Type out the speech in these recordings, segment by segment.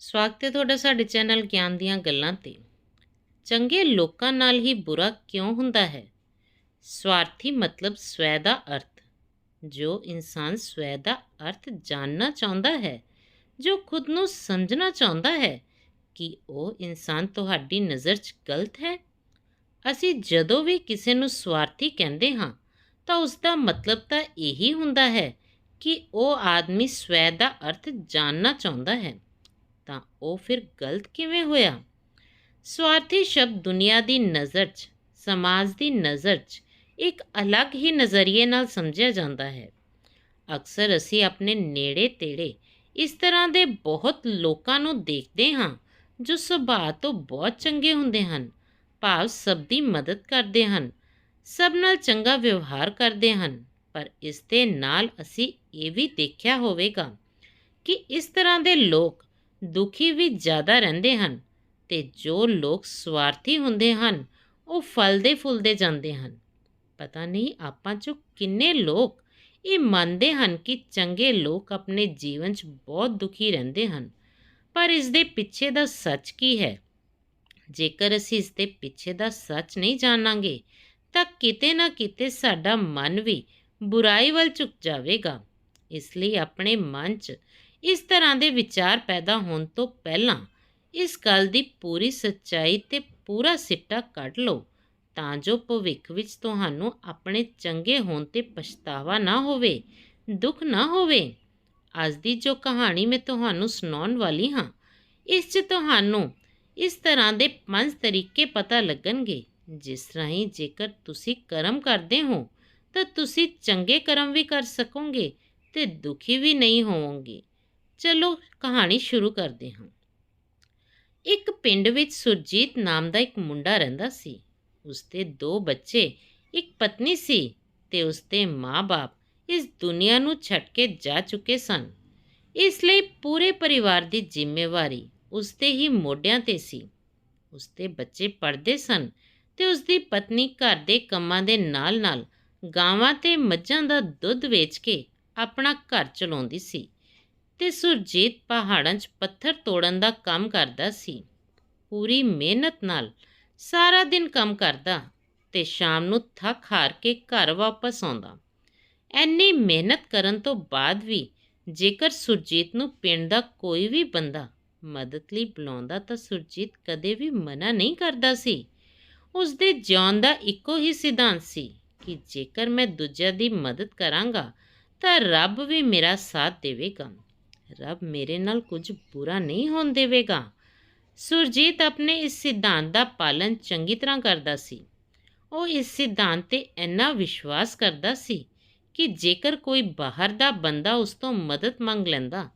ਸਵਾਗਤ ਹੈ ਤੁਹਾਡਾ ਸਾਡੇ ਚੈਨਲ ਗਿਆਨ ਦੀਆਂ ਗੱਲਾਂ ਤੇ। ਚੰਗੇ ਲੋਕਾਂ ਨਾਲ ਹੀ ਬੁਰਾ ਕਿਉਂ ਹੁੰਦਾ ਹੈ? ਸਵਾਰਥੀ ਮਤਲਬ ਸਵੈ ਦਾ ਅਰਥ। ਜੋ ਇਨਸਾਨ ਸਵੈ ਦਾ ਅਰਥ ਜਾਣਨਾ ਚਾਹੁੰਦਾ ਹੈ, ਜੋ ਖੁਦ ਨੂੰ ਸਮਝਣਾ ਚਾਹੁੰਦਾ ਹੈ, ਕਿ ਉਹ ਇਨਸਾਨ ਤੁਹਾਡੀ ਨਜ਼ਰ 'ਚ ਗਲਤ ਹੈ? ਅਸੀਂ ਜਦੋਂ ਵੀ ਕਿਸੇ ਨੂੰ ਸਵਾਰਥੀ ਕਹਿੰਦੇ ਹਾਂ, ਤਾਂ ਉਸ ਦਾ ਮਤਲਬ ਤਾਂ ਇਹੀ ਹੁੰਦਾ ਹੈ ਕਿ ਉਹ ਆਦਮੀ ਸਵੈ ਦਾ ਅਰਥ ਜਾਣਨਾ ਚਾਹੁੰਦਾ ਹੈ। ਤਾਂ ਉਹ ਫਿਰ ਗਲਤ ਕਿਵੇਂ ਹੋਇਆ? ਸਵਾਰਥੀ ਸ਼ਬਦ ਦੁਨੀਆ ਦੀ ਨਜ਼ਰ 'ਚ, ਸਮਾਜ ਦੀ ਨਜ਼ਰ 'ਚ ਇੱਕ ਅਲੱਗ ਹੀ ਨਜ਼ਰੀਏ ਨਾਲ ਸਮਝਿਆ ਜਾਂਦਾ ਹੈ। ਅਕਸਰ ਅਸੀਂ ਆਪਣੇ ਨੇੜੇ ਤੇੜੇ ਇਸ ਤਰ੍ਹਾਂ ਦੇ ਬਹੁਤ ਲੋਕਾਂ ਨੂੰ ਦੇਖਦੇ ਹਾਂ ਜੋ ਸੁਭਾਅ ਤੋਂ ਬਹੁਤ ਚੰਗੇ ਹੁੰਦੇ ਹਨ, ਭਾਵ ਸਭ ਦੀ ਮਦਦ ਕਰਦੇ ਹਨ, ਸਭ ਨਾਲ ਚੰਗਾ ਵਿਵਹਾਰ ਕਰਦੇ ਹਨ। ਪਰ ਇਸ ਦੇ ਨਾਲ ਅਸੀਂ ਇਹ ਵੀ ਦੇਖਿਆ ਹੋਵੇਗਾ ਕਿ ਇਸ ਤਰ੍ਹਾਂ ਦੇ ਲੋਕ ਦੁਖੀ ਵੀ ਜ਼ਿਆਦਾ ਰਹਿੰਦੇ ਹਨ ਤੇ ਜੋ ਲੋਕ ਸਵਾਰਥੀ ਹੁੰਦੇ ਹਨ, ਉਹ ਫਲਦੇ ਫੁੱਲਦੇ ਜਾਂਦੇ ਹਨ। ਪਤਾ ਨਹੀਂ ਆਪਾਂ ਚੋਂ ਕਿੰਨੇ ਲੋਕ ਇਹ ਮੰਨਦੇ ਹਨ ਕਿ ਚੰਗੇ ਲੋਕ ਆਪਣੇ ਜੀਵਨ 'ਚ ਬਹੁਤ ਦੁਖੀ ਰਹਿੰਦੇ ਹਨ, ਪਰ ਇਸ ਦੇ ਪਿੱਛੇ ਦਾ ਸੱਚ ਕੀ ਹੈ? ਜੇਕਰ ਅਸੀਂ ਇਸ ਦੇ ਪਿੱਛੇ ਦਾ ਸੱਚ ਨਹੀਂ ਜਾਣਾਂਗੇ, ਤਾਂ ਕਿਤੇ ਨਾ ਕਿਤੇ ਸਾਡਾ ਮਨ ਵੀ ਬੁਰਾਈ ਵੱਲ ਝੁਕ ਜਾਵੇਗਾ। ਇਸ ਲਈ ਆਪਣੇ ਮਨ 'ਚ ਇਸ ਤਰ੍ਹਾਂ ਦੇ ਵਿਚਾਰ ਪੈਦਾ ਹੋਣ ਤੋਂ ਪਹਿਲਾਂ ਇਸ ਗੱਲ ਦੀ ਪੂਰੀ ਸੱਚਾਈ ਤੇ ਪੂਰਾ ਸਿੱਟਾ ਕੱਢ ਲਓ, ਤਾਂ ਜੋ ਭਵਿੱਖ ਵਿੱਚ ਤੁਹਾਨੂੰ ਆਪਣੇ ਚੰਗੇ ਹੋਣ ਤੇ ਪਛਤਾਵਾ ਨਾ ਹੋਵੇ, ਦੁੱਖ ਨਾ ਹੋਵੇ। ਅੱਜ ਦੀ ਜੋ ਕਹਾਣੀ ਮੈਂ ਤੁਹਾਨੂੰ ਸੁਣਾਉਣ ਵਾਲੀ ਹਾਂ, ਇਸ 'ਚ ਤੁਹਾਨੂੰ ਇਸ ਤਰ੍ਹਾਂ ਦੇ ਪੰਜ ਤਰੀਕੇ ਪਤਾ ਲੱਗਣਗੇ। ਜਿਸ ਰਾਹੀਂ ਜੇਕਰ ਤੁਸੀਂ ਕਰਮ ਕਰਦੇ ਹੋ, ਤਾਂ ਤੁਸੀਂ ਚੰਗੇ ਕਰਮ ਵੀ ਕਰ ਸਕੋਗੇ ਤੇ ਦੁਖੀ ਵੀ ਨਹੀਂ ਹੋਵੋਗੇ। ਚਲੋ, ਕਹਾਣੀ ਸ਼ੁਰੂ ਕਰਦੇ ਹਾਂ। ਇੱਕ ਪਿੰਡ ਵਿੱਚ ਸੁਰਜੀਤ ਨਾਮ ਦਾ ਇੱਕ ਮੁੰਡਾ ਰਹਿੰਦਾ ਸੀ। ਉਸਦੇ ਦੋ ਬੱਚੇ, ਇੱਕ ਪਤਨੀ ਸੀ ਤੇ ਉਸਦੇ ਮਾਪੇ ਇਸ ਦੁਨੀਆ ਨੂੰ ਛੱਡ ਕੇ ਜਾ ਚੁੱਕੇ ਸਨ। ਇਸ ਲਈ ਪੂਰੇ ਪਰਿਵਾਰ ਦੀ ਜ਼ਿੰਮੇਵਾਰੀ ਉਸਦੇ ਹੀ ਮੋਢਿਆਂ ਤੇ ਸੀ। ਉਸਦੇ ਬੱਚੇ ਪੜ੍ਹਦੇ ਸਨ ਤੇ ਉਸਦੀ ਪਤਨੀ ਘਰ ਦੇ ਕੰਮਾਂ ਦੇ ਨਾਲ-ਨਾਲ ਗਾਵਾਂ ਤੇ ਮੱਝਾਂ ਦਾ ਦੁੱਧ ਵੇਚ ਕੇ ਆਪਣਾ ਘਰ ਚਲਾਉਂਦੀ ਸੀ। ਤੇ ਸੁਰਜੀਤ ਪਹਾੜਾਂ 'ਚ ਪੱਥਰ ਤੋੜਨ ਦਾ ਕੰਮ ਕਰਦਾ ਸੀ। ਪੂਰੀ ਮਿਹਨਤ ਨਾਲ ਸਾਰਾ ਦਿਨ ਕੰਮ ਕਰਦਾ ਤੇ ਸ਼ਾਮ ਨੂੰ ਥੱਕ ਹਾਰ ਕੇ ਘਰ ਵਾਪਸ ਆਉਂਦਾ। ਐਨੀ ਮਿਹਨਤ ਕਰਨ ਤੋਂ ਬਾਅਦ ਵੀ ਜੇਕਰ ਸੁਰਜੀਤ ਨੂੰ ਪਿੰਡ ਦਾ ਕੋਈ ਵੀ ਬੰਦਾ ਮਦਦ ਲਈ ਬੁਲਾਉਂਦਾ ਤਾਂ ਸੁਰਜੀਤ ਕਦੇ ਵੀ ਮਨਾ ਨਹੀਂ ਕਰਦਾ ਸੀ। ਉਸ ਦੇ ਜਿਉਣ ਦਾ ਇੱਕੋ ਹੀ ਸਿਧਾਂਤ ਸੀ ਕਿ ਜੇਕਰ ਮੈਂ ਦੂਜਿਆਂ ਦੀ ਮਦਦ ਕਰਾਂਗਾ ਤਾਂ ਰੱਬ ਵੀ ਮੇਰਾ ਸਾਥ ਦੇਵੇਗਾ। ਰੱਬ ਮੇਰੇ ਨਾਲ ਕੁਝ ਬੁਰਾ ਨਹੀਂ ਹੋਣ ਦੇਵੇਗਾ। ਸੁਰਜੀਤ ਆਪਣੇ ਇਸ ਸਿਧਾਂਤ ਦਾ ਪਾਲਨ ਚੰਗੀ ਤਰ੍ਹਾਂ ਕਰਦਾ ਸੀ। ਉਹ ਇਸ ਸਿਧਾਂਤ ਤੇ ਇੰਨਾ ਵਿਸ਼ਵਾਸ ਕਰਦਾ ਸੀ ਕਿ ਜੇਕਰ ਕੋਈ ਬਾਹਰ ਦਾ ਬੰਦਾ ਉਸ ਤੋਂ ਮਦਦ ਮੰਗ ਲੈਂਦਾ,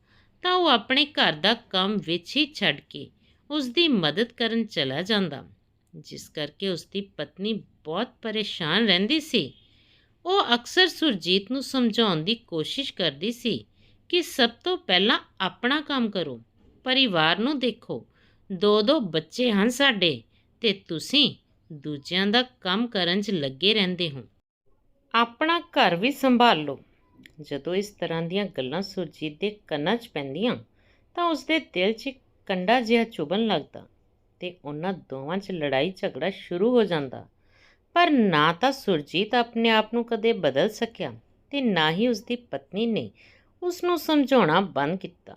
ਤਾਂ ਉਹ ਆਪਣੇ ਘਰ ਦਾ ਕੰਮ ਵਿੱਚ ਹੀ ਛੱਡ ਕੇ ਉਸ ਦੀ ਮਦਦ ਕਰਨ ਚਲਾ ਜਾਂਦਾ, ਜਿਸ ਕਰਕੇ ਉਸ ਦੀ ਪਤਨੀ ਬਹੁਤ ਪਰੇਸ਼ਾਨ ਰਹਿੰਦੀ ਸੀ। ਉਹ ਅਕਸਰ ਸੁਰਜੀਤ ਨੂੰ ਸਮਝਾਉਣ ਦੀ ਕੋਸ਼ਿਸ਼ ਕਰਦੀ ਸੀ ਕਿ ਸਭ ਤੋਂ ਪਹਿਲਾਂ ਆਪਣਾ ਕੰਮ ਕਰੋ, ਪਰਿਵਾਰ ਨੂੰ ਦੇਖੋ। ਦੋ ਦੋ ਬੱਚੇ ਹਨ ਸਾਡੇ ਤੇ ਤੁਸੀਂ ਦੂਜਿਆਂ ਦਾ ਕੰਮ ਕਰਨ 'ਚ ਲੱਗੇ ਰਹਿੰਦੇ ਹੋ। ਆਪਣਾ ਘਰ ਵੀ ਸੰਭਾਲ ਲਓ। ਜਦੋਂ ਇਸ ਤਰ੍ਹਾਂ ਦੀਆਂ ਗੱਲਾਂ ਸੁਰਜੀਤ ਦੇ ਕੰਨਾਂ 'ਚ ਪੈਂਦੀਆਂ, ਤਾਂ ਉਸਦੇ ਦਿਲ 'ਚ ਇੱਕ ਕੰਡਾ ਜਿਹਾ ਚੁਭਣ ਲੱਗਦਾ ਤੇ ਉਹਨਾਂ ਦੋਵਾਂ 'ਚ ਲੜਾਈ ਝਗੜਾ ਸ਼ੁਰੂ ਹੋ ਜਾਂਦਾ। ਪਰ ਨਾ ਤਾਂ ਸੁਰਜੀਤ ਆਪਣੇ ਆਪ ਨੂੰ ਕਦੇ ਬਦਲ ਸਕਿਆ ਤੇ ਨਾ ਹੀ ਉਸਦੀ ਪਤਨੀ ਨੇ ਉਸ ਨੂੰ ਸਮਝਾਉਣਾ ਬੰਦ ਕੀਤਾ।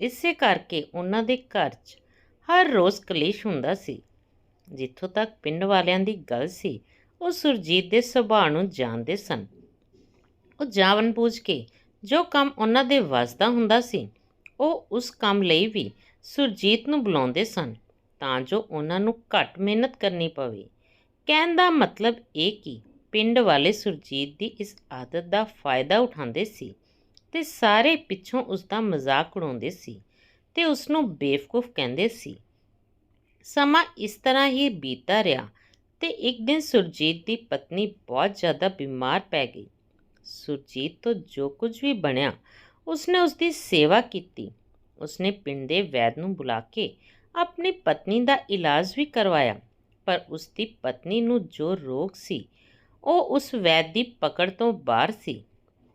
ਇਸੇ ਕਰਕੇ ਉਹਨਾਂ ਦੇ ਘਰ 'ਚ ਹਰ ਰੋਜ਼ ਕਲੇਸ਼ ਹੁੰਦਾ ਸੀ। ਜਿੱਥੋਂ ਤੱਕ ਪਿੰਡ ਵਾਲਿਆਂ ਦੀ ਗੱਲ ਸੀ, ਉਹ ਸੁਰਜੀਤ ਦੇ ਸੁਭਾਅ ਨੂੰ ਜਾਣਦੇ ਸਨ। ਉਹ ਜਾਵਨ ਬੂਝ ਕੇ ਜੋ ਕੰਮ ਉਹਨਾਂ ਦੇ ਵਸਦਾ ਹੁੰਦਾ ਸੀ, ਉਹ ਉਸ ਕੰਮ ਲਈ ਵੀ ਸੁਰਜੀਤ ਨੂੰ ਬੁਲਾਉਂਦੇ ਸਨ ਤਾਂ ਜੋ ਉਹਨਾਂ ਨੂੰ ਘੱਟ ਮਿਹਨਤ ਕਰਨੀ ਪਵੇ। ਕਹਿਣ ਦਾ ਮਤਲਬ ਇਹ ਕਿ ਪਿੰਡ ਵਾਲੇ ਸੁਰਜੀਤ ਦੀ ਇਸ ਆਦਤ ਦਾ ਫਾਇਦਾ ਉਠਾਉਂਦੇ ਸੀ। ਤੇ ਸਾਰੇ ਪਿੱਛੋਂ ਉਸ ਦਾ ਮਜ਼ਾਕ ਉਡਾਉਂਦੇ ਸੀ ਤੇ ਉਸ ਨੂੰ ਬੇਵਕੂਫ ਕਹਿੰਦੇ ਸੀ, ਸਮਾਂ ਇਸ ਤਰ੍ਹਾਂ ਹੀ ਬੀਤਦਾ ਰਿਹਾ ਤੇ ਇੱਕ ਦਿਨ ਸੁਰਜੀਤ ਦੀ ਪਤਨੀ ਬਹੁਤ ਜ਼ਿਆਦਾ ਬਿਮਾਰ ਪੈ ਗਈ। ਸੁਰਜੀਤ ਤੋਂ ਜੋ ਕੁਝ ਵੀ ਬਣਿਆ, ਉਸਨੇ ਉਸ ਦੀ ਸੇਵਾ ਕੀਤੀ। ਉਸਨੇ ਪਿੰਡ ਦੇ ਵੈਦ ਨੂੰ ਬੁਲਾ ਕੇ ਆਪਣੀ ਪਤਨੀ ਦਾ ਇਲਾਜ ਵੀ ਕਰਵਾਇਆ, ਪਰ ਉਸ ਦੀ ਪਤਨੀ ਨੂੰ ਜੋ ਰੋਗ ਸੀ, ਉਹ ਉਸ ਵੈਦ ਦੀ ਪਕੜ ਤੋਂ ਬਾਹਰ ਸੀ।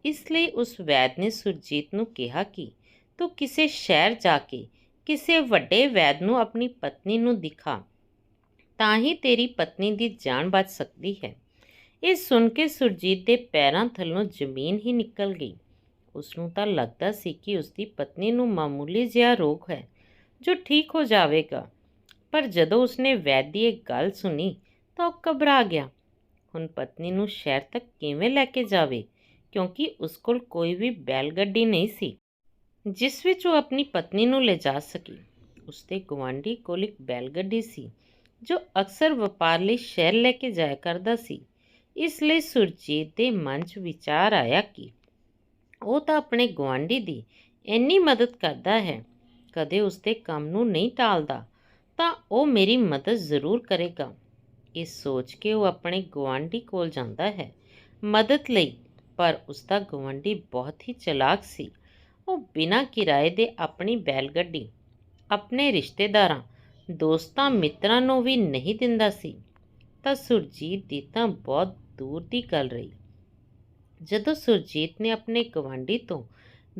ਇਸ ਲਈ ਉਸ ਵੈਦ ਨੇ ਸੁਰਜੀਤ ਨੂੰ ਕਿਹਾ ਕਿ ਤੂੰ ਕਿਸੇ ਸ਼ਹਿਰ ਜਾ ਕੇ ਕਿਸੇ ਵੱਡੇ ਵੈਦ ਨੂੰ ਆਪਣੀ ਪਤਨੀ ਨੂੰ ਦਿਖਾ, ਤਾਂ ਹੀ ਤੇਰੀ ਪਤਨੀ ਦੀ ਜਾਨ ਬਚ ਸਕਦੀ ਹੈ। ਇਹ ਸੁਣ ਕੇ ਸੁਰਜੀਤ ਦੇ ਪੈਰਾਂ ਥੱਲੋਂ ਜ਼ਮੀਨ ਹੀ ਨਿਕਲ ਗਈ। ਉਸ ਨੂੰ ਤਾਂ ਲੱਗਦਾ ਸੀ ਕਿ ਉਸ ਦੀ ਪਤਨੀ ਨੂੰ ਮਾਮੂਲੀ ਜਿਹਾ ਰੋਗ ਹੈ, ਜੋ ਠੀਕ ਹੋ ਜਾਵੇਗਾ। ਪਰ ਜਦੋਂ ਉਸਨੇ ਵੈਦ ਦੀ ਇਹ ਗੱਲ ਸੁਣੀ ਤਾਂ ਉਹ ਘਬਰਾ ਗਿਆ। ਹੁਣ ਪਤਨੀ ਨੂੰ ਸ਼ਹਿਰ ਤੱਕ ਕਿਵੇਂ ਲੈ ਕੇ ਜਾਵੇ? ਕਿਉਂਕਿ ਉਸ ਕੋਲ ਕੋਈ ਵੀ ਬੈਲ ਗੱਡੀ ਨਹੀਂ ਸੀ। ਜਿਸ ਵਿੱਚ ਉਹ ਆਪਣੀ ਪਤਨੀ ਨੂੰ ਲਿਜਾ ਸਕੇ। ਉਸਦੇ ਗੁਆਂਢੀ ਕੋਲ ਇੱਕ ਬੈਲ ਗੱਡੀ ਸੀ, ਜੋ ਅਕਸਰ ਵਪਾਰ ਲਈ ਸ਼ਹਿਰ ਲੈ ਕੇ ਜਾਇਆ ਕਰਦਾ ਸੀ। ਇਸ ਲਈ ਸੁਰਜੀਤ ਦੇ ਮਨ 'ਚ ਵਿਚਾਰ ਆਇਆ ਕਿ ਉਹ ਤਾਂ ਆਪਣੇ ਗੁਆਂਢੀ ਦੀ ਇੰਨੀ ਮਦਦ ਕਰਦਾ ਹੈ, ਕਦੇ ਉਸਦੇ ਕੰਮ ਨੂੰ ਨਹੀਂ ਟਾਲਦਾ, ਤਾਂ ਉਹ ਮੇਰੀ ਮਦਦ ਜ਼ਰੂਰ ਕਰੇਗਾ। ਇਹ ਸੋਚ ਕੇ ਉਹ ਆਪਣੇ ਗੁਆਂਢੀ ਕੋਲ ਜਾਂਦਾ ਹੈ। ਮਦਦ ਲਈ ਪਰ ਉਸਦਾ ਗੁਆਂਢੀ ਬਹੁਤ ਹੀ ਚਲਾਕ ਸੀ। ਉਹ ਬਿਨਾਂ ਕਿਰਾਏ ਦੇ ਆਪਣੀ ਬੈਲਗੱਡੀ ਆਪਣੇ ਰਿਸ਼ਤੇਦਾਰਾਂ, ਦੋਸਤਾਂ, ਮਿੱਤਰਾਂ ਨੂੰ ਵੀ ਨਹੀਂ ਦਿੰਦਾ ਸੀ। ਤਾਂ ਸੁਰਜੀਤ ਦੀ ਤਾਂ ਬਹੁਤ ਦੂਰ ਦੀ ਗੱਲ ਰਹੀ। ਜਦੋਂ ਸੁਰਜੀਤ ਨੇ ਆਪਣੇ ਗਵਾਂਢੀ ਤੋਂ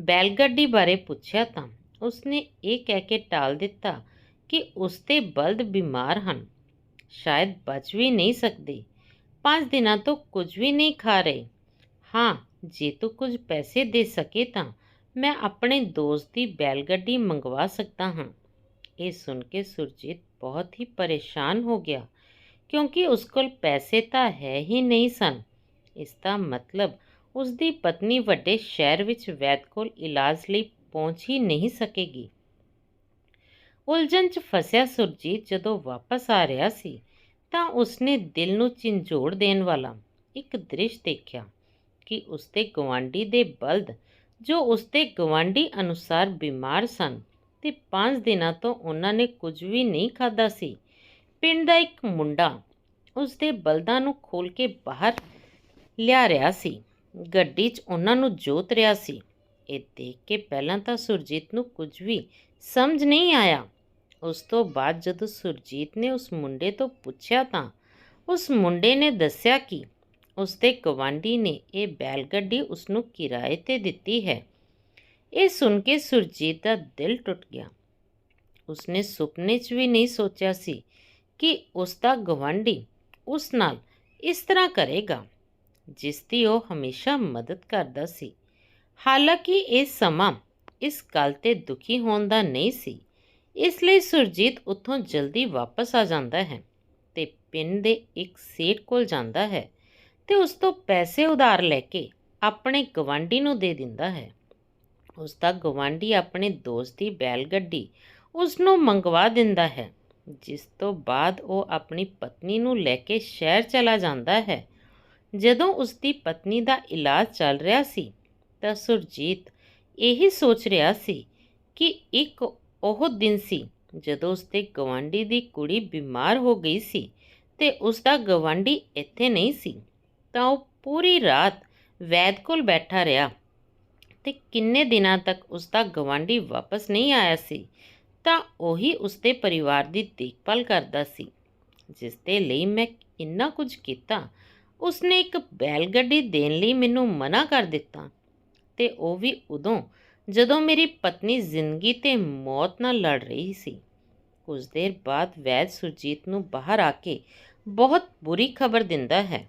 ਬੈਲਗੱਡੀ ਬਾਰੇ ਪੁੱਛਿਆ ਤਾਂ ਉਸਨੇ ਇਹ ਕਹਿ ਕੇ ਟਾਲ ਦਿੱਤਾ ਕਿ ਉਸਦੇ ਬਲਦ ਬਿਮਾਰ ਹਨ। ਸ਼ਾਇਦ ਬਚ ਵੀ ਨਹੀਂ ਸਕਦੇ। ਪੰਜ ਦਿਨਾਂ ਤੋਂ ਕੁਝ ਵੀ ਨਹੀਂ ਖਾ ਰਹੇ। ਹਾਂ, ਜੇ ਤੂੰ ਕੁਝ ਪੈਸੇ ਦੇ ਸਕੇ ਤਾਂ ਮੈਂ ਆਪਣੇ ਦੋਸਤ ਦੀ ਬੈਲਗੱਡੀ ਮੰਗਵਾ ਸਕਦਾ ਹਾਂ। ਇਹ ਸੁਣ ਕੇ ਸੁਰਜੀਤ ਬਹੁਤ ਹੀ ਪਰੇਸ਼ਾਨ ਹੋ ਗਿਆ, ਕਿਉਂਕਿ ਉਸ ਕੋਲ ਪੈਸੇ ਤਾਂ ਹੈ ਹੀ ਨਹੀਂ ਸਨ। ਇਸ ਦਾ ਮਤਲਬ ਉਸ ਦੀ ਪਤਨੀ ਵੱਡੇ ਸ਼ਹਿਰ ਵਿੱਚ ਵੈਦ ਕੋਲ ਇਲਾਜ ਲਈ ਪਹੁੰਚ ਹੀ ਨਹੀਂ ਸਕੇਗੀ। ਉਲਝਣ 'ਚ ਫਸਿਆ ਸੁਰਜੀਤ ਜਦੋਂ ਵਾਪਸ ਆ ਰਿਹਾ ਸੀ ਤਾਂ ਉਸਨੇ ਦਿਲ ਨੂੰ ਝਿੰਜੋੜ ਦੇਣ ਵਾਲਾ ਇੱਕ ਦ੍ਰਿਸ਼ ਦੇਖਿਆ। ਕਿ ਉਸਦੇ ਗਵਾਂਢੀ ਦੇ ਬਲਦ, ਜੋ ਉਸਦੇ ਗਵਾਂਢੀ ਅਨੁਸਾਰ ਬਿਮਾਰ ਸਨ ਤੇ 5 ਦਿਨਾਂ ਤੋਂ ਉਹਨਾਂ ਨੇ ਕੁਝ ਵੀ ਨਹੀਂ ਖਾਦਾ ਸੀ। ਪਿੰਡ ਦਾ ਇੱਕ ਮੁੰਡਾ ਉਸਦੇ ਬਲਦਾਂ ਨੂੰ ਖੋਲ ਕੇ ਬਾਹਰ ਲਿਆ ਰਿਹਾ ਸੀ। ਗੱਡੀ 'ਚ ਉਹਨਾਂ ਨੂੰ ਜੋਤ ਰਿਹਾ ਸੀ। ਇਹ ਦੇਖ ਕੇ ਪਹਿਲਾਂ ਤਾਂ ਸੁਰਜੀਤ ਨੂੰ ਕੁਝ ਵੀ ਸਮਝ ਨਹੀਂ ਆਇਆ। ਉਸ ਤੋਂ ਬਾਅਦ ਜਦੋਂ ਸੁਰਜੀਤ ਨੇ ਉਸ ਮੁੰਡੇ ਤੋਂ ਪੁੱਛਿਆ ਤਾਂ ਉਸ ਮੁੰਡੇ ਨੇ ਦੱਸਿਆ ਕਿ ਉਸਦੇ ਗਵਾਂਢੀ ਨੇ ਇਹ ਬੈਲ ਗੱਡੀ ਉਸ ਨੂੰ ਕਿਰਾਏ ਤੇ ਦਿੱਤੀ ਹੈ। ਇਹ ਸੁਣ ਕੇ ਸੁਰਜੀਤ ਦਾ ਦਿਲ ਟੁੱਟ ਗਿਆ। ਉਸਨੇ ਸੁਪਨੇ 'ਚ ਵੀ ਨਹੀਂ ਸੋਚਿਆ ਸੀ ਕਿ ਉਸ ਦਾ ਗਵਾਂਢੀ ਉਸ ਨਾਲ ਇਸ ਤਰ੍ਹਾਂ ਕਰੇਗਾ, ਜਿਸ ਦੀ ਉਹ ਹਮੇਸ਼ਾ ਮਦਦ ਕਰਦਾ ਸੀ। ਹਾਲਾਂਕਿ ਇਹ ਸਮਾਂ ਇਸ ਗੱਲ ਤੇ ਦੁਖੀ ਹੋਣ ਦਾ ਨਹੀਂ ਸੀ, ਇਸ ਲਈ ਸੁਰਜੀਤ ਉੱਥੋਂ ਜਲਦੀ ਵਾਪਸ ਆ ਜਾਂਦਾ ਹੈ ਤੇ ਪਿੰਡ ਦੇ ਇੱਕ ਸੇਠ ਕੋਲ ਜਾਂਦਾ ਹੈ। ਤੇ ਉਸ ਤੋਂ ਪੈਸੇ ਉਧਾਰ ਲੈ ਕੇ ਆਪਣੇ ਗਵਾਂਢੀ ਨੂੰ ਦੇ ਦਿੰਦਾ ਹੈ। ਉਸ ਦਾ ਗਵਾਂਢੀ ਆਪਣੇ ਦੋਸਤ ਦੀ ਬੈਲ ਗੱਡੀ ਉਸ ਨੂੰ ਮੰਗਵਾ ਦਿੰਦਾ ਹੈ, ਜਿਸ ਤੋਂ ਬਾਅਦ ਉਹ ਆਪਣੀ ਪਤਨੀ ਨੂੰ ਲੈ ਕੇ ਸ਼ਹਿਰ ਚਲਾ ਜਾਂਦਾ ਹੈ। ਜਦੋਂ ਉਸ ਦੀ ਪਤਨੀ ਦਾ ਇਲਾਜ ਚੱਲ ਰਿਹਾ ਸੀ ਤਾਂ ਸੁਰਜੀਤ ਇਹੀ ਸੋਚ ਰਿਹਾ ਸੀ ਕਿ ਇੱਕ ਉਹ ਦਿਨ ਸੀ ਜਦੋਂ ਉਸ ਦੇ ਗਵਾਂਢੀ ਦੀ ਕੁੜੀ ਬਿਮਾਰ ਹੋ ਗਈ ਸੀ ਤੇ ਉਸ ਦਾ ਗਵਾਂਢੀ ਇੱਥੇ ਨਹੀਂ ਸੀ। ਤਾਂ ਉਹ ਪੂਰੀ ਰਾਤ ਵੈਦ ਕੋਲ ਬੈਠਾ ਰਿਹਾ ਤੇ ਕਿੰਨੇ ਦਿਨਾਂ ਤੱਕ ਉਸ ਦਾ ਗਵਾਂਢੀ ਵਾਪਸ ਨਹੀਂ ਆਇਆ ਸੀ, ਤਾਂ ਉਹੀ ਉਸ ਦੇ ਪਰਿਵਾਰ ਦੀ ਦੇਖਭਾਲ ਕਰਦਾ ਸੀ, ਜਿਸ ਦੇ ਲਈ ਮੈਂ ਇੰਨਾ ਕੁਝ ਕੀਤਾ। ਉਸਨੇ ਇੱਕ ਬੈਲ ਗੱਡੀ ਦੇਣ ਲਈ ਮੈਨੂੰ ਮਨਾ ਕਰ ਦਿੱਤਾ ਤੇ ਉਹ ਵੀ ਉਦੋਂ, ਜਦੋਂ ਮੇਰੀ ਪਤਨੀ ਜ਼ਿੰਦਗੀ ਤੇ ਮੌਤ ਨਾਲ ਲੜ ਰਹੀ ਸੀ। ਕੁਝ ਦੇਰ ਬਾਅਦ ਵੈਦ ਸੁਰਜੀਤ ਨੂੰ ਬਾਹਰ ਆ ਕੇ ਬਹੁਤ ਬੁਰੀ ਖਬਰ ਦਿੰਦਾ ਹੈ।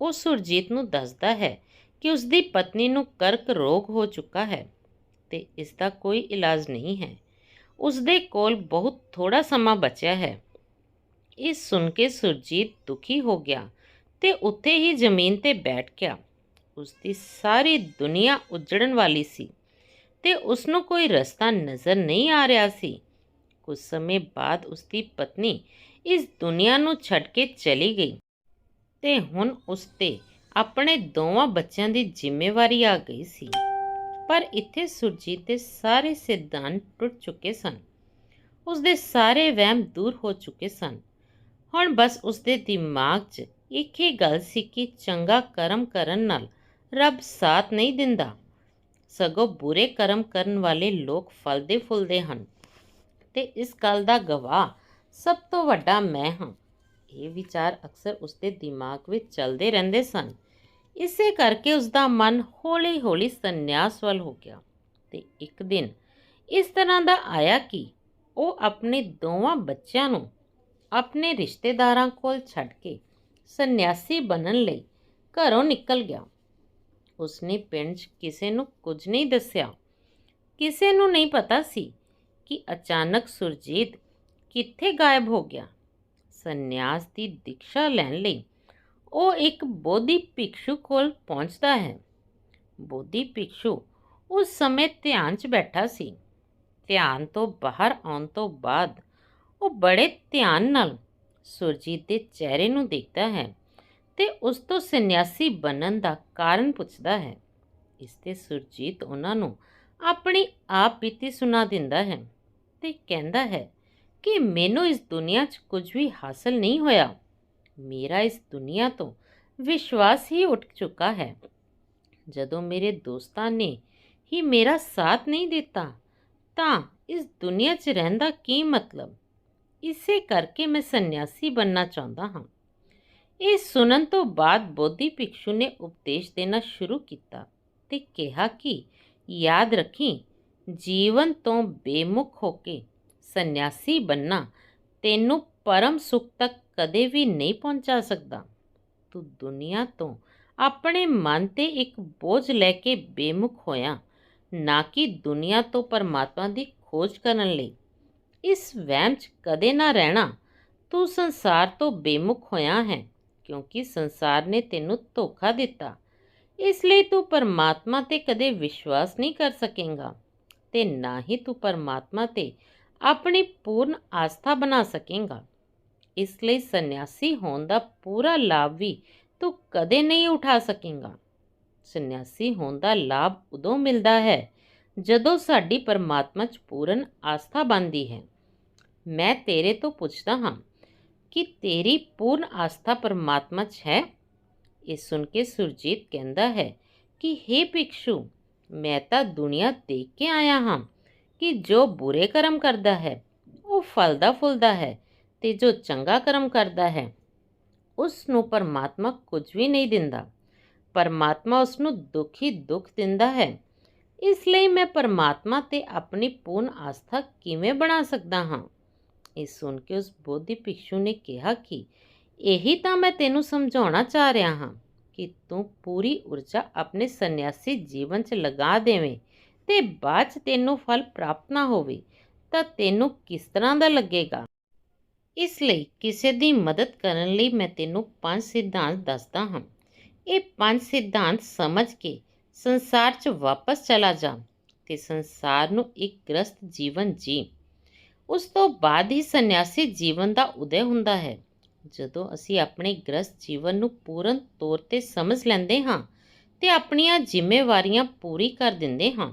ਉਹ ਸੁਰਜੀਤ ਨੂੰ ਦੱਸਦਾ ਹੈ ਕਿ ਉਸ ਦੀ ਪਤਨੀ ਨੂੰ ਕਰਕ ਰੋਗ ਹੋ ਚੁੱਕਾ ਹੈ ਤੇ ਇਸ ਦਾ ਕੋਈ ਇਲਾਜ ਨਹੀਂ ਹੈ। ਉਸ ਦੇ ਕੋਲ ਬਹੁਤ ਥੋੜਾ ਸਮਾਂ ਬਚਿਆ ਹੈ। ਇਹ ਸੁਣ ਕੇ ਸੁਰਜੀਤ ਦੁਖੀ ਹੋ ਗਿਆ ਤੇ ਉੱਥੇ ਹੀ ਜ਼ਮੀਨ ਤੇ ਬੈਠ ਗਿਆ। ਉਸ ਦੀ ਸਾਰੀ ਦੁਨੀਆ ਉਜੜਨ ਵਾਲੀ ਸੀ ਤੇ ਉਸ ਨੂੰ ਕੋਈ ਰਸਤਾ ਨਜ਼ਰ ਨਹੀਂ ਆ ਰਿਹਾ ਸੀ। ਕੁਝ ਸਮੇਂ ਬਾਅਦ ਉਸ ਦੀ ਪਤਨੀ ਇਸ ਦੁਨੀਆ ਨੂੰ ਛੱਡ ਕੇ ਚਲੀ ਗਈ। ਤੇ ਹੁਣ ਉਸ ਤੇ ਆਪਣੇ ਦੋਵਾਂ ਬੱਚਿਆਂ ਦੀ ਜ਼ਿੰਮੇਵਾਰੀ ਆ ਗਈ ਸੀ। ਪਰ ਇੱਥੇ ਸੁਰਜੀਤ ਦੇ ਸਾਰੇ ਸਿਧਾਂਤ ਟੁੱਟ ਚੁੱਕੇ ਸਨ। ਉਸ ਦੇ ਸਾਰੇ ਵਹਿਮ ਦੂਰ ਹੋ ਚੁੱਕੇ ਸਨ। ਹੁਣ ਬਸ ਉਸ ਦੇ ਦਿਮਾਗ 'ਚ ਇੱਕ ਹੀ ਗੱਲ ਸੀ ਕਿ ਚੰਗਾ ਕਰਮ ਕਰਨ ਨਾਲ ਰੱਬ ਸਾਥ ਨਹੀਂ ਦਿੰਦਾ। ਸਗੋਂ ਬੁਰੇ ਕਰਮ ਕਰਨ ਵਾਲੇ ਲੋਕ ਫਲਦੇ ਫੁੱਲਦੇ ਹਨ। ਤੇ ਇਸ ਗੱਲ ਦਾ ਗਵਾਹ ਸਭ ਤੋਂ ਵੱਡਾ ਮੈਂ ਹਾਂ। ਇਹ ਵਿਚਾਰ ਅਕਸਰ ਉਸਦੇ ਦਿਮਾਗ ਵਿੱਚ ਚੱਲਦੇ ਰਹਿੰਦੇ ਸਨ। ਇਸੇ ਕਰਕੇ ਉਸਦਾ ਮਨ ਹੌਲੀ-ਹੌਲੀ ਸੰਨਿਆਸ ਵੱਲ ਹੋ ਗਿਆ ਤੇ ਇੱਕ ਦਿਨ ਇਸ ਤਰ੍ਹਾਂ ਦਾ ਆਇਆ ਕਿ ਉਹ ਆਪਣੇ ਦੋਵਾਂ ਬੱਚਿਆਂ ਨੂੰ ਆਪਣੇ ਰਿਸ਼ਤੇਦਾਰਾਂ ਕੋਲ ਛੱਡ ਕੇ ਸੰਨਿਆਸੀ ਬਣਨ ਲਈ ਘਰੋਂ ਨਿਕਲ ਗਿਆ। ਉਸਨੇ ਪਿੰਡ 'ਚ ਕਿਸੇ ਨੂੰ ਕੁਝ ਨਹੀਂ ਦੱਸਿਆ। ਕਿਸੇ ਨੂੰ ਨਹੀਂ ਪਤਾ ਸੀ ਕਿ ਅਚਾਨਕ ਸੁਰਜੀਤ ਕਿੱਥੇ ਗਾਇਬ ਹੋ ਗਿਆ। ਸੰਨਿਆਸ ਦੀ ਦੀਕਸ਼ਾ ਲੈਣ ਲਈ, ਉਹ ਇੱਕ ਬੋਧੀ ਭਿਕਸ਼ੂ ਕੋਲ ਪਹੁੰਚਦਾ ਹੈ। ਬੋਧੀ ਭਿਕਸ਼ੂ ਉਸ ਸਮੇਂ ਧਿਆਨ 'ਚ ਬੈਠਾ ਸੀ। ਧਿਆਨ ਤੋਂ ਬਾਹਰ ਆਉਣ ਤੋਂ ਬਾਅਦ ਉਹ ਬੜੇ ਧਿਆਨ ਨਾਲ ਸੁਰਜੀਤ ਦੇ ਚਿਹਰੇ ਨੂੰ ਦੇਖਦਾ ਹੈ ਤੇ ਉਸ ਤੋਂ ਸੰਨਿਆਸੀ ਬਣਨ ਦਾ ਕਾਰਨ ਪੁੱਛਦਾ ਹੈ। ਇਸ ਤੇ ਸੁਰਜੀਤ ਉਹਨਾਂ ਨੂੰ ਆਪਣੀ ਆਪ ਬੀਤੀ ਸੁਣਾ ਦਿੰਦਾ ਹੈ ਤੇ ਕਹਿੰਦਾ ਹੈ ਕਿ ਮੈਨੂੰ ਇਸ ਦੁਨੀਆ 'ਚ ਕੁਝ ਵੀ ਹਾਸਲ ਨਹੀਂ ਹੋਇਆ। ਮੇਰਾ ਇਸ ਦੁਨੀਆ ਤੋਂ ਵਿਸ਼ਵਾਸ ਹੀ ਉੱਠ ਚੁੱਕਾ ਹੈ। ਜਦੋਂ ਮੇਰੇ ਦੋਸਤਾਂ ਨੇ ਹੀ ਮੇਰਾ ਸਾਥ ਨਹੀਂ ਦਿੱਤਾ, ਤਾਂ ਇਸ ਦੁਨੀਆ 'ਚ ਰਹਿਣ ਦਾ ਕੀ ਮਤਲਬ? ਇਸੇ ਕਰਕੇ ਮੈਂ ਸੰਨਿਆਸੀ ਬਣਨਾ ਚਾਹੁੰਦਾ ਹਾਂ। ਇਹ ਸੁਣਨ ਤੋਂ ਬਾਅਦ ਬੋਧੀ ਭਿਕਸ਼ੂ ਨੇ ਉਪਦੇਸ਼ ਦੇਣਾ ਸ਼ੁਰੂ ਕੀਤਾ ਤੇ ਕਿਹਾ ਕਿ, ਯਾਦ ਰੱਖੀ, ਜੀਵਨ ਤੋਂ ਬੇਮੁਖ ਹੋ ਕੇ ਸੰਨਿਆਸੀ ਬੰਨਾ, ਤੈਨੂੰ ਪਰਮ ਸੁਖ ਤੱਕ ਕਦੇ ਵੀ ਨਹੀਂ ਪਹੁੰਚਾ ਸਕਦਾ। ਤੂੰ ਦੁਨੀਆ ਤੋਂ ਆਪਣੇ ਮਨ ਤੇ ਇੱਕ ਬੋਝ ਲੈ ਕੇ ਬੇਮੁਖ ਹੋਇਆ, ਨਾ ਕਿ ਦੁਨੀਆ ਤੋਂ ਪਰਮਾਤਮਾ ਦੀ ਖੋਜ ਕਰਨ ਲਈ। ਇਸ ਵਹਿਮ 'ਚ ਕਦੇ ਨਾ ਰਹਿਣਾ, ਤੂੰ ਸੰਸਾਰ ਤੋਂ ਬੇਮੁਖ ਹੋਇਆ ਹੈ, ਕਿਉਂਕਿ ਸੰਸਾਰ ਨੇ ਤੈਨੂੰ ਧੋਖਾ ਦਿੱਤਾ। ਇਸ ਲਈ ਤੂੰ ਪਰਮਾਤਮਾ ਤੇ ਕਦੇ ਵਿਸ਼ਵਾਸ ਨਹੀਂ ਕਰ ਸਕੇਗਾ ਤੇ ਨਾ ਹੀ ਤੂੰ ਪਰਮਾਤਮਾ ਤੇ ਆਪਣੀ ਪੂਰਨ ਆਸਥਾ ਬਣਾ ਸਕੇਗਾ। ਇਸ ਲਈ ਸੰਨਿਆਸੀ ਹੋਣ ਦਾ ਪੂਰਾ ਲਾਭ ਵੀ ਤੂੰ ਕਦੇ ਨਹੀਂ ਉਠਾ ਸਕੇਗਾ। ਸੰਨਿਆਸੀ ਹੋਣ ਦਾ ਲਾਭ ਉਦੋਂ ਮਿਲਦਾ ਹੈ ਜਦੋਂ ਸਾਡੀ ਪਰਮਾਤਮਾ 'ਚ ਪੂਰਨ ਆਸਥਾ ਬਣਦੀ ਹੈ। ਮੈਂ ਤੇਰੇ ਤੋਂ ਪੁੱਛਦਾ ਹਾਂ ਕਿ ਤੇਰੀ ਪੂਰਨ ਆਸਥਾ ਪਰਮਾਤਮਾ 'ਚ ਹੈ? ਇਹ ਸੁਣ ਕੇ ਸੁਰਜੀਤ ਕਹਿੰਦਾ ਹੈ ਕਿ हे ਭਿਕਸ਼ੂ, ਮੈਂ ਤਾਂ ਦੁਨੀਆ ਦੇਖ ਕੇ ਆਇਆ ਹਾਂ। ਕਿ ਜੋ ਬੁਰੇ ਕਰਮ ਕਰਦਾ ਹੈ, ਉਹ ਫਲਦਾ ਫੁੱਲਦਾ ਹੈ ਤੇ ਜੋ ਚੰਗਾ ਕਰਮ ਕਰਦਾ ਹੈ ਉਸ ਨੂੰ ਪਰਮਾਤਮਾ ਕੁਝ ਵੀ ਨਹੀਂ ਦਿੰਦਾ। ਪਰਮਾਤਮਾ ਉਸ ਨੂੰ ਦੁੱਖ ਹੀ ਦੁੱਖ ਦਿੰਦਾ ਹੈ। ਇਸ ਲਈ ਮੈਂ ਪਰਮਾਤਮਾ ਤੇ ਆਪਣੀ ਪੂਰਨ ਆਸਥਾ ਕਿਵੇਂ ਬਣਾ ਸਕਦਾ ਹਾਂ? ਇਹ ਸੁਣ ਕੇ ਉਸ ਬੋਧੀ ਭਿਕਸ਼ੂ ਨੇ ਕਿਹਾ ਕਿ ਇਹੀ ਤਾਂ ਮੈਂ ਤੈਨੂੰ ਸਮਝਾਉਣਾ ਚਾਹ ਰਿਹਾ ਹਾਂ ਕਿ ਤੂੰ ਪੂਰੀ ਊਰਜਾ ਆਪਣੇ ਸੰਨਿਆਸੀ ਜੀਵਨ 'ਚ ਲਗਾ ਦੇਵੇਂ ਤੇ ਬਾਅਦ 'ਚ ਤੈਨੂੰ ਫਲ ਪ੍ਰਾਪਤ ਨਾ ਹੋਵੇ, ਤਾਂ ਤੈਨੂੰ ਕਿਸ ਤਰ੍ਹਾਂ ਦਾ ਲੱਗੇਗਾ? ਇਸ ਲਈ ਕਿਸੇ ਦੀ ਮਦਦ ਕਰਨ ਲਈ ਮੈਂ ਤੈਨੂੰ ਪੰਜ ਸਿਧਾਂਤ ਦੱਸਦਾ ਹਾਂ। ਇਹ ਪੰਜ ਸਿਧਾਂਤ ਸਮਝ ਕੇ ਸੰਸਾਰ 'ਚ ਵਾਪਸ ਚਲਾ ਜਾ ਤੇ ਸੰਸਾਰ ਨੂੰ ਇੱਕ ਗ੍ਰਸਤ ਜੀਵਨ ਜੀ। ਉਸ ਤੋਂ ਬਾਅਦ ਹੀ ਸੰਨਿਆਸੀ ਜੀਵਨ ਦਾ ਉਦੈ ਹੁੰਦਾ ਹੈ। ਜਦੋਂ ਅਸੀਂ ਆਪਣੇ ਗ੍ਰਸਤ ਜੀਵਨ ਨੂੰ ਪੂਰਨ ਤੌਰ ਤੇ ਸਮਝ ਲੈਂਦੇ ਹਾਂ ਤੇ ਆਪਣੀਆਂ ਜ਼ਿੰਮੇਵਾਰੀਆਂ ਪੂਰੀ ਕਰ ਦਿੰਦੇ ਹਾਂ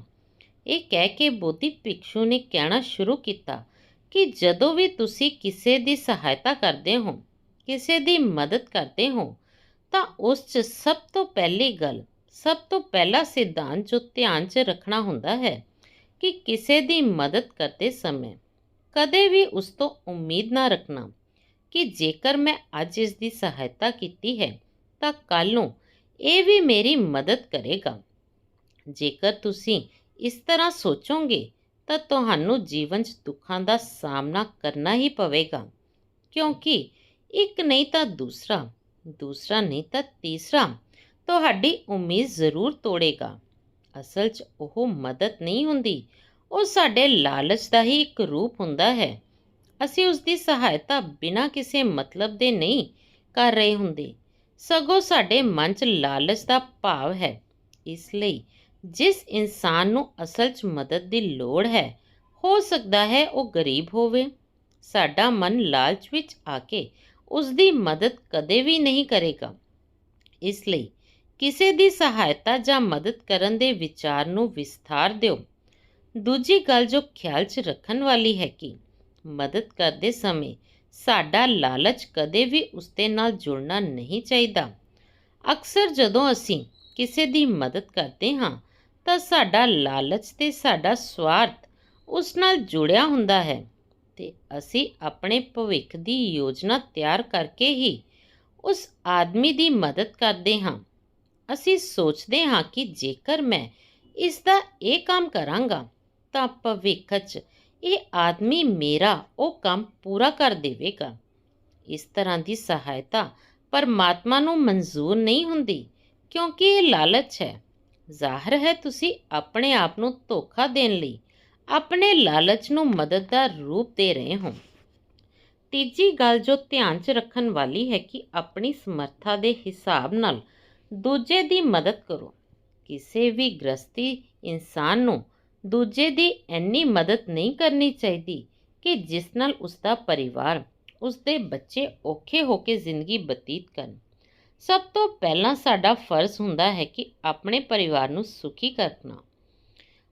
ਇਹ ਕਹਿ ਕੇ ਬੋਧੀ ਭਿਕਸ਼ੂ ਨੇ ਕਹਿਣਾ ਸ਼ੁਰੂ ਕੀਤਾ ਕਿ ਜਦੋਂ ਵੀ ਤੁਸੀਂ ਕਿਸੇ ਦੀ ਸਹਾਇਤਾ ਕਰਦੇ ਹੋ, ਕਿਸੇ ਦੀ ਮਦਦ ਕਰਦੇ ਹੋ, ਤਾਂ ਉਸ 'ਚ ਸਭ ਤੋਂ ਪਹਿਲੀ ਗੱਲ, ਸਭ ਤੋਂ ਪਹਿਲਾ ਸਿਧਾਂਤ ਜੋ ਧਿਆਨ 'ਚ ਰੱਖਣਾ ਹੁੰਦਾ ਹੈ ਕਿ ਕਿਸੇ ਦੀ ਮਦਦ ਕਰਦੇ ਸਮੇਂ ਕਦੇ ਵੀ ਉਸ ਤੋਂ ਉਮੀਦ ਨਾ ਰੱਖਣਾ ਕਿ ਜੇਕਰ ਮੈਂ ਅੱਜ ਇਸ ਦੀ ਸਹਾਇਤਾ ਕੀਤੀ ਹੈ, ਤਾਂ ਕੱਲ ਨੂੰ ਇਹ ਵੀ ਮੇਰੀ ਮਦਦ ਕਰੇਗਾ। ਜੇਕਰ ਤੁਸੀਂ ਇਸ ਤਰ੍ਹਾਂ ਸੋਚੋਗੇ ਤਾਂ ਤੁਹਾਨੂੰ ਜੀਵਨ 'ਚ ਦੁੱਖਾਂ ਦਾ ਸਾਹਮਣਾ ਕਰਨਾ ਹੀ ਪਵੇਗਾ। ਕਿਉਂਕਿ ਇੱਕ ਨਹੀਂ ਤਾਂ ਦੂਸਰਾ ਦੂਸਰਾ ਨਹੀਂ ਤਾਂ ਤੀਸਰਾ ਤੁਹਾਡੀ ਉਮੀਦ ਜ਼ਰੂਰ ਤੋੜੇਗਾ। ਅਸਲ 'ਚ ਉਹ ਮਦਦ ਨਹੀਂ ਹੁੰਦੀ, ਉਹ ਸਾਡੇ ਲਾਲਚ ਦਾ ਹੀ ਇੱਕ ਰੂਪ ਹੁੰਦਾ ਹੈ। ਅਸੀਂ ਉਸ ਦੀ ਸਹਾਇਤਾ ਬਿਨਾਂ ਕਿਸੇ ਮਤਲਬ ਦੇ ਨਹੀਂ ਕਰ ਰਹੇ ਹੁੰਦੇ। ਸਗੋਂ ਸਾਡੇ ਮਨ 'ਚ ਲਾਲਚ ਦਾ ਭਾਵ ਹੈ। ਇਸ ਲਈ ਜਿਸ ਇਨਸਾਨ ਨੂੰ ਅਸਲ 'ਚ ਮਦਦ ਦੀ ਲੋੜ ਹੈ, ਹੋ ਸਕਦਾ ਹੈ ਉਹ ਗਰੀਬ ਹੋਵੇ। ਸਾਡਾ ਮਨ ਲਾਲਚ ਵਿੱਚ ਆ ਕੇ ਉਸ ਦੀ ਮਦਦ ਕਦੇ ਵੀ ਨਹੀਂ ਕਰੇਗਾ। ਇਸ ਲਈ ਕਿਸੇ ਦੀ ਸਹਾਇਤਾ ਜਾਂ ਮਦਦ ਕਰਨ ਦੇ ਵਿਚਾਰ ਨੂੰ ਵਿਸਥਾਰ ਦਿਓ। ਦੂਜੀ ਗੱਲ ਜੋ ਖਿਆਲ 'ਚ ਰੱਖਣ ਵਾਲੀ ਹੈ ਕਿ ਮਦਦ ਕਰਦੇ ਸਮੇਂ ਸਾਡਾ ਲਾਲਚ ਕਦੇ ਵੀ ਉਸਦੇ ਨਾਲ ਜੁੜਨਾ ਨਹੀਂ ਚਾਹੀਦਾ। ਅਕਸਰ ਜਦੋਂ ਅਸੀਂ ਕਿਸੇ ਦੀ ਮਦਦ ਕਰਦੇ ਹਾਂ ਤਾਂ ਸਾਡਾ ਲਾਲਚ ਤੇ ਸਾਡਾ ਸਵਾਰਥ ਉਸ ਨਾਲ ਜੁੜਿਆ ਹੁੰਦਾ ਹੈ ਤੇ ਅਸੀਂ ਆਪਣੇ ਭਵਿੱਖ ਦੀ ਯੋਜਨਾ ਤਿਆਰ ਕਰਕੇ ਹੀ ਉਸ ਆਦਮੀ ਦੀ ਮਦਦ ਕਰਦੇ ਹਾਂ। ਅਸੀਂ ਸੋਚਦੇ ਹਾਂ ਕਿ ਜੇਕਰ ਮੈਂ ਇਸ ਦਾ ਇਹ ਕੰਮ ਕਰਾਂਗਾ ਤਾਂ ਭਵਿੱਖ 'ਚ ਇਹ ਆਦਮੀ ਮੇਰਾ ਉਹ ਕੰਮ ਪੂਰਾ ਕਰ ਦੇਵੇਗਾ। ਇਸ ਤਰ੍ਹਾਂ ਦੀ ਸਹਾਇਤਾ ਪਰਮਾਤਮਾ ਨੂੰ ਮਨਜ਼ੂਰ ਨਹੀਂ ਹੁੰਦੀ ਕਿਉਂਕਿ ਇਹ ਲਾਲਚ ਹੈ। ਜ਼ਾਹਰ ਹੈ ਤੁਸੀਂ ਆਪਣੇ ਆਪ ਨੂੰ ਧੋਖਾ ਦੇਣ ਲਈ ਆਪਣੇ ਲਾਲਚ ਨੂੰ ਮਦਦ ਦਾ ਰੂਪ ਦੇ ਰਹੇ ਹੋ। ਤੀਜੀ ਗੱਲ ਜੋ ਧਿਆਨ 'ਚ ਰੱਖਣ ਵਾਲੀ ਹੈ ਕਿ ਆਪਣੀ ਸਮਰੱਥਾ ਦੇ ਹਿਸਾਬ ਨਾਲ ਦੂਜੇ ਦੀ ਮਦਦ ਕਰੋ। ਕਿਸੇ ਵੀ ਗ੍ਰਸਤੀ ਇਨਸਾਨ ਨੂੰ ਦੂਜੇ ਦੀ ਇੰਨੀ ਮਦਦ ਨਹੀਂ ਕਰਨੀ ਚਾਹੀਦੀ ਕਿ ਜਿਸ ਨਾਲ ਉਸ ਦਾ ਪਰਿਵਾਰ ਉਸ ਦੇ ਬੱਚੇ ਔਖੇ ਹੋ ਕੇ ਜ਼ਿੰਦਗੀ ਬਤੀਤ ਕਰਨ। ਸਭ ਤੋਂ ਪਹਿਲਾਂ ਸਾਡਾ ਫਰਜ਼ ਹੁੰਦਾ ਹੈ ਕਿ ਆਪਣੇ ਪਰਿਵਾਰ ਨੂੰ ਸੁਖੀ ਕਰਨਾ,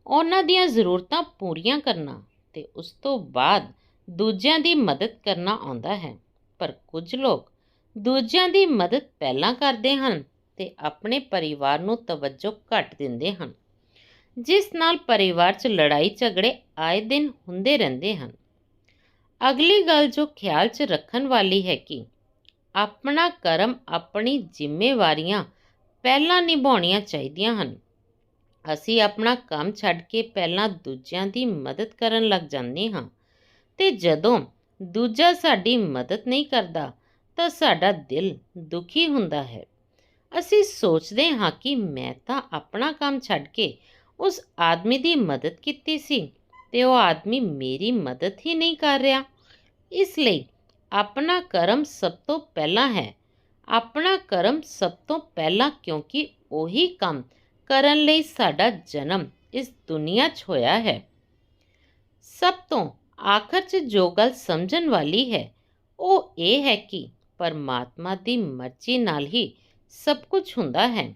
ਉਹਨਾਂ ਦੀਆਂ ਜ਼ਰੂਰਤਾਂ ਪੂਰੀਆਂ ਕਰਨਾ ਤੇ ਉਸ ਤੋਂ ਬਾਅਦ ਦੂਜਿਆਂ ਦੀ ਮਦਦ ਕਰਨਾ ਆਉਂਦਾ ਹੈ। ਪਰ ਕੁਝ ਲੋਕ ਦੂਜਿਆਂ ਦੀ ਮਦਦ ਪਹਿਲਾਂ ਕਰਦੇ ਹਨ ਤੇ ਆਪਣੇ ਪਰਿਵਾਰ ਨੂੰ ਤਵੱਜੋ ਘੱਟ ਦਿੰਦੇ ਹਨ, ਜਿਸ ਨਾਲ ਪਰਿਵਾਰ 'ਚ ਲੜਾਈ ਝਗੜੇ ਆਏ ਦਿਨ ਹੁੰਦੇ ਰਹਿੰਦੇ ਹਨ। ਅਗਲੀ ਗੱਲ ਜੋ ਖਿਆਲ 'ਚ ਰੱਖਣ ਵਾਲੀ ਹੈ ਕਿ ਆਪਣਾ ਕਰਮ ਆਪਣੀ ਜ਼ਿੰਮੇਵਾਰੀਆਂ ਪਹਿਲਾਂ ਨਿਭਾਉਣੀਆਂ ਚਾਹੀਦੀਆਂ ਹਨ। ਅਸੀਂ ਆਪਣਾ ਕੰਮ ਛੱਡ ਕੇ ਪਹਿਲਾਂ ਦੂਜਿਆਂ ਦੀ ਮਦਦ ਕਰਨ ਲੱਗ ਜਾਂਦੇ ਹਾਂ ਤੇ ਜਦੋਂ ਦੂਜਾ ਸਾਡੀ ਮਦਦ ਨਹੀਂ ਕਰਦਾ ਤਾਂ ਸਾਡਾ ਦਿਲ ਦੁਖੀ ਹੁੰਦਾ ਹੈ। ਅਸੀਂ ਸੋਚਦੇ ਹਾਂ ਕਿ ਮੈਂ ਤਾਂ ਆਪਣਾ ਕੰਮ ਛੱਡ ਕੇ ਉਸ ਆਦਮੀ ਦੀ ਮਦਦ ਕੀਤੀ ਸੀ ਤੇ ਉਹ ਆਦਮੀ ਮੇਰੀ ਮਦਦ ਹੀ ਨਹੀਂ ਕਰ ਰਿਹਾ। ਇਸ ਲਈ ਆਪਣਾ ਕਰਮ ਸਭ ਤੋਂ ਪਹਿਲਾਂ ਹੈ। ਆਪਣਾ ਕਰਮ ਸਭ ਤੋਂ ਪਹਿਲਾਂ ਕਿਉਂਕਿ ਉਹੀ ਕੰਮ ਕਰਨ ਲਈ ਸਾਡਾ ਜਨਮ ਇਸ ਦੁਨੀਆ 'ਚ ਹੋਇਆ ਹੈ। ਸਭ ਤੋਂ ਆਖਰ 'ਚ ਜੋ ਗੱਲ ਸਮਝਣ ਵਾਲੀ ਹੈ, ਉਹ ਇਹ ਹੈ ਕਿ ਪਰਮਾਤਮਾ ਦੀ ਮਰਜ਼ੀ ਨਾਲ ਹੀ ਸਭ ਕੁਝ ਹੁੰਦਾ ਹੈ।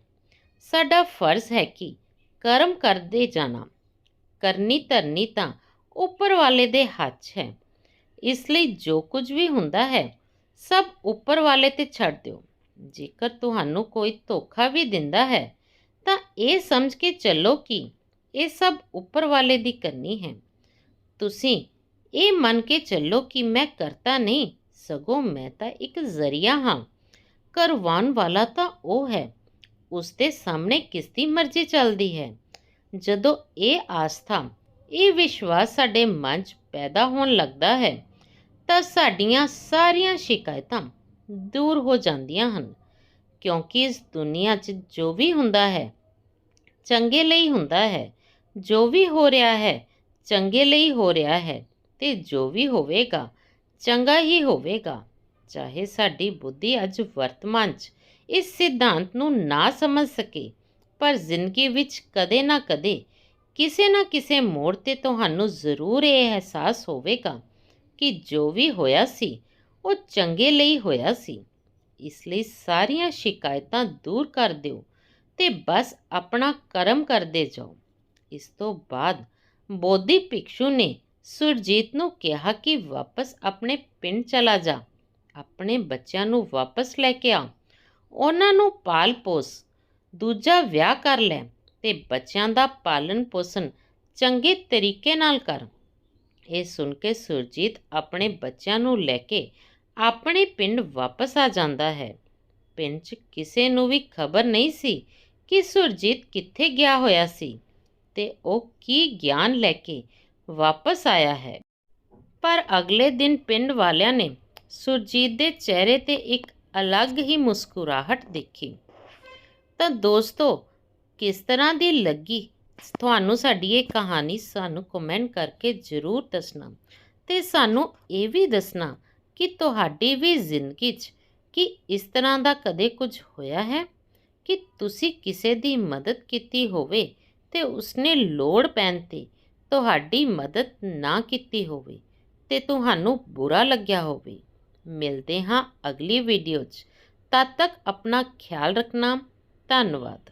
ਸਾਡਾ ਫਰਜ਼ ਹੈ ਕਿ ਕਰਮ ਕਰਦੇ ਜਾਣਾ। ਕਰਨੀ ਧਰਨੀ ਤਾਂ ਉੱਪਰ ਵਾਲੇ ਦੇ ਹੱਥ ਹੈ। ਇਸ ਲਈ ਜੋ ਕੁਝ ਵੀ ਹੁੰਦਾ ਹੈ, ਸਭ ਉੱਪਰ ਵਾਲੇ ਤੇ ਛੱਡ ਦਿਓ। ਜੇਕਰ ਤੁਹਾਨੂੰ ਕੋਈ ਧੋਖਾ ਵੀ ਦਿੰਦਾ ਹੈ, ਤਾਂ ਇਹ ਸਮਝ ਕੇ ਚੱਲੋ ਕਿ ਇਹ ਸਭ ਉੱਪਰ ਵਾਲੇ ਦੀ ਕਰਨੀ ਹੈ। ਤੁਸੀਂ ਇਹ ਮੰਨ ਕੇ ਚੱਲੋ ਕਿ ਮੈਂ ਕਰਤਾ ਨਹੀਂ, ਸਗੋਂ ਮੈਂ ਤਾਂ ਇੱਕ ਜ਼ਰੀਆ ਹਾਂ। ਕਰਵਾਉਣ ਵਾਲਾ ਤਾਂ ਉਹ ਹੈ, ਉਸ ਦੇ ਸਾਹਮਣੇ ਕਿਸ ਦੀ ਮਰਜ਼ੀ ਚੱਲਦੀ ਹੈ। ਜਦੋਂ ਇਹ ਆਸਥਾ, ਇਹ ਵਿਸ਼ਵਾਸ ਸਾਡੇ ਮਨ 'ਚ ਪੈਦਾ ਹੋਣ ਲੱਗਦਾ ਹੈ ਤਾਂ ਸਾਡੀਆਂ ਸਾਰੀਆਂ ਸ਼ਿਕਾਇਤਾਂ ਦੂਰ ਹੋ ਜਾਂਦੀਆਂ ਹਨ, ਕਿਉਂਕਿ ਇਸ ਦੁਨੀਆ 'ਚ ਜੋ ਵੀ ਹੁੰਦਾ ਹੈ, ਚੰਗੇ ਲਈ ਹੁੰਦਾ ਹੈ, ਜੋ ਵੀ ਹੋ ਰਿਹਾ ਹੈ, ਚੰਗੇ ਲਈ ਹੋ ਰਿਹਾ ਹੈ, ਤੇ ਜੋ ਵੀ ਹੋਵੇਗਾ, ਚੰਗਾ ਹੀ ਹੋਵੇਗਾ, ਚਾਹੇ ਸਾਡੀ ਬੁੱਧੀ ਅੱਜ ਵਰਤਮਾਨ 'ਚ ਇਸ ਸਿਧਾਂਤ ਨੂੰ ਨਾ ਸਮਝ ਸਕੇ, ਪਰ ਜ਼ਿੰਦਗੀ ਵਿੱਚ ਕਦੇ ਨਾ ਕਦੇ ਕਿਸੇ ਨਾ ਕਿਸੇ ਮੋੜ ਤੇ ਤੁਹਾਨੂੰ ਜ਼ਰੂਰ ਇਹ ਅਹਿਸਾਸ ਹੋਵੇਗਾ ਕਿ ਜੋ ਵੀ ਹੋਇਆ ਸੀ, ਉਹ ਚੰਗੇ ਲਈ ਹੋਇਆ ਸੀ। ਇਸ ਲਈ ਸਾਰੀਆਂ ਸ਼ਿਕਾਇਤਾਂ ਦੂਰ ਕਰ ਦਿਓ ਤੇ ਬਸ ਆਪਣਾ ਕਰਮ ਕਰਦੇ ਜਾਓ। ਇਸ ਤੋਂ ਬਾਅਦ ਬੋਧੀ ਭਿਕਸ਼ੂ ਨੇ ਸੁਰਜੀਤ ਨੂੰ ਕਿਹਾ ਕਿ ਵਾਪਸ ਆਪਣੇ ਪਿੰਡ ਚਲਾ ਜਾ। ਆਪਣੇ ਬੱਚਿਆਂ ਨੂੰ ਵਾਪਸ ਲੈ ਕੇ ਆ। ਉਹਨਾਂ ਨੂੰ ਪਾਲ ਪੋਸ। ਦੂਜਾ ਵਿਆਹ ਕਰ ਲੈ ਤੇ ਬੱਚਿਆਂ ਦਾ ਪਾਲਣ ਪੋਸ਼ਣ ਚੰਗੇ ਤਰੀਕੇ ਨਾਲ ਕਰ। ਇਹ ਸੁਣ ਕੇ ਸੁਰਜੀਤ ਆਪਣੇ ਬੱਚਿਆਂ ਨੂੰ ਲੈ ਕੇ ਆਪਣੇ ਪਿੰਡ ਵਾਪਸ ਆ ਜਾਂਦਾ ਹੈ। ਪਿੰਡ 'ਚ ਕਿਸੇ ਨੂੰ ਵੀ ਖਬਰ ਨਹੀਂ ਸੀ ਕਿ ਸੁਰਜੀਤ ਕਿੱਥੇ ਗਿਆ ਹੋਇਆ ਸੀ ਤੇ ਉਹ ਕੀ ਗਿਆਨ ਲੈ ਕੇ ਵਾਪਸ ਆਇਆ ਹੈ। ਪਰ ਅਗਲੇ ਦਿਨ ਪਿੰਡ ਵਾਲਿਆਂ ਨੇ ਸੁਰਜੀਤ ਦੇ ਚਿਹਰੇ ਤੇ ਇੱਕ ਅਲੱਗ ਹੀ ਮੁਸਕਰਾਹਟ ਦੇਖੀ। ਤਾਂ ਦੋਸਤੋ, ਕਿਸ ਤਰ੍ਹਾਂ ਦੀ ਲੱਗੀ ਤੁਹਾਨੂੰ ਸਾਡੀ ਇਹ ਕਹਾਣੀ ਸਾਨੂੰ ਕਮੈਂਟ ਕਰਕੇ ਜ਼ਰੂਰ ਦੱਸਣਾ। ਤੇ ਸਾਨੂੰ ਇਹ ਵੀ ਦੱਸਣਾ ਕਿ ਤੁਹਾਡੀ ਵੀ ਜ਼ਿੰਦਗੀ 'ਚ ਕਿ ਇਸ ਤਰ੍ਹਾਂ ਦਾ ਕਦੇ ਕੁਝ ਹੋਇਆ ਹੈ? ਕਿ ਤੁਸੀਂ ਕਿਸੇ ਦੀ ਮਦਦ ਕੀਤੀ ਹੋਵੇ ਤੇ ਉਸਨੇ ਲੋੜ ਪੈਣ ਤੇ ਤੁਹਾਡੀ ਮਦਦ ਨਾ ਕੀਤੀ ਹੋਵੇ ਤੇ ਤੁਹਾਨੂੰ ਬੁਰਾ ਲੱਗਿਆ ਹੋਵੇ। ਮਿਲਦੇ ਹਾਂ ਅਗਲੀ ਵੀਡੀਓ 'ਚ। ਤਦ ਤੱਕ ਆਪਣਾ ਖਿਆਲ ਰੱਖਣਾ। ਧੰਨਵਾਦ।